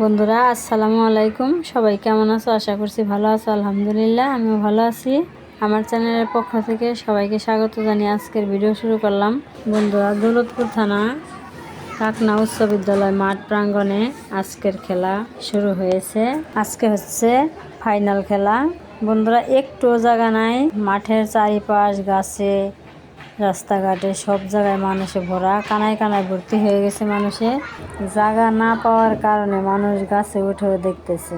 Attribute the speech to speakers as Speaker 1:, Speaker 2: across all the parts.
Speaker 1: বন্ধুরা, আসসালামু আলাইকুম। সবাই কেমন আছো? আশা করছি ভালো আছো, আলহামদুলিল্লাহ, আমিও ভালো আছি। আমার চ্যানেলের পক্ষ থেকে সবাইকে স্বাগত জানিয়ে আজকের ভিডিও শুরু করলাম। বন্ধুরা, দৌলতপুর থানা, কাকনা উচ্চ বিদ্যালয় মাঠ প্রাঙ্গণে আজকের খেলা শুরু হয়েছে। আজকে হচ্ছে ফাইনাল খেলা। বন্ধুরা একটু জায়গা নাই। মাঠের চারিপাশ, গাছে রাস্তাঘাটে সব জায়গায় মানুষে ভরা, কানায় কানায় ভর্তি হয়ে গেছে মানুষে। জায়গা না পাওয়ার কারণে মানুষ গাছে উঠেও দেখতেছে।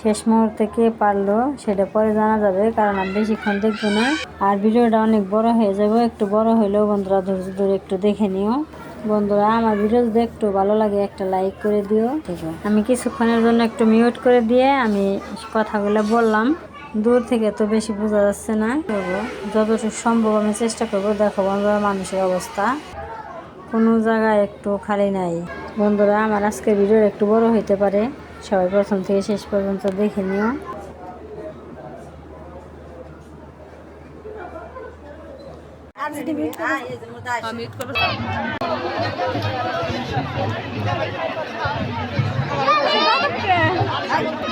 Speaker 1: শেষ মুহূর্তে কে পারল সেটা পরে জানা যাবে, কারণ আমি বেশিক্ষণ দেখব না। আর ভিডিওটা অনেক বড় হয়ে যাবে, একটু বড় হইলেও বন্ধুরা ধৈর্য ধরে একটু দেখে নিও। বন্ধুরা, আমার ভিডিও যদি একটু ভালো লাগে, একটা লাইক করে দিও। আমি কিছুক্ষণের জন্য একটু মিউট করে দিয়ে আমি কথাগুলো বললাম। দূর থেকে তো বেশি বোঝা যাচ্ছে না। যতটুকু সম্ভব আমি চেষ্টা করব দেখো বন্ধুরা মানুষের অবস্থা। কোনো জায়গায় একটু খালি নাই। বন্ধুরা, আমার আজকের ভিডিও একটু বড় হইতে পারে। সবাই প্রথম থেকে শেষ পর্যন্ত দেখে নিও।
Speaker 2: ভাই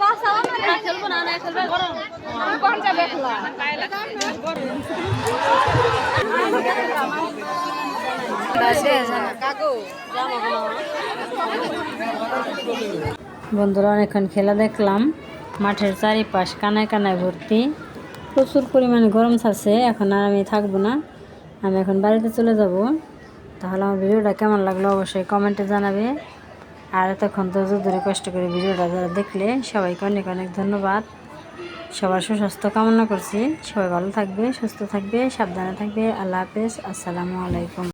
Speaker 2: খেলা
Speaker 1: বন্ধুরা, অনেকক্ষণ খেলা দেখলাম। মাঠের চারিপাশ কানায় কানায় ভর্তি। প্রচুর পরিমাণে গরম থাকছে এখন আর আমি থাকব না। আমি এখন বাড়িতে চলে যাব। তাহলে আমার ভিডিওটা কেমন লাগল অবশ্যই কমেন্টে জানাবে। আর এতক্ষণ তো দূরে কষ্ট করে ভিডিওটা যারা দেখলে, সবাইকে অনেক অনেক ধন্যবাদ। সবার সুস্বাস্থ্য কামনা করছি। সবাই ভালো থাকবে, সুস্থ থাকবে, সাবধানে থাকবে। আল্লাহ হাফেজ। আসসালামু আলাইকুম।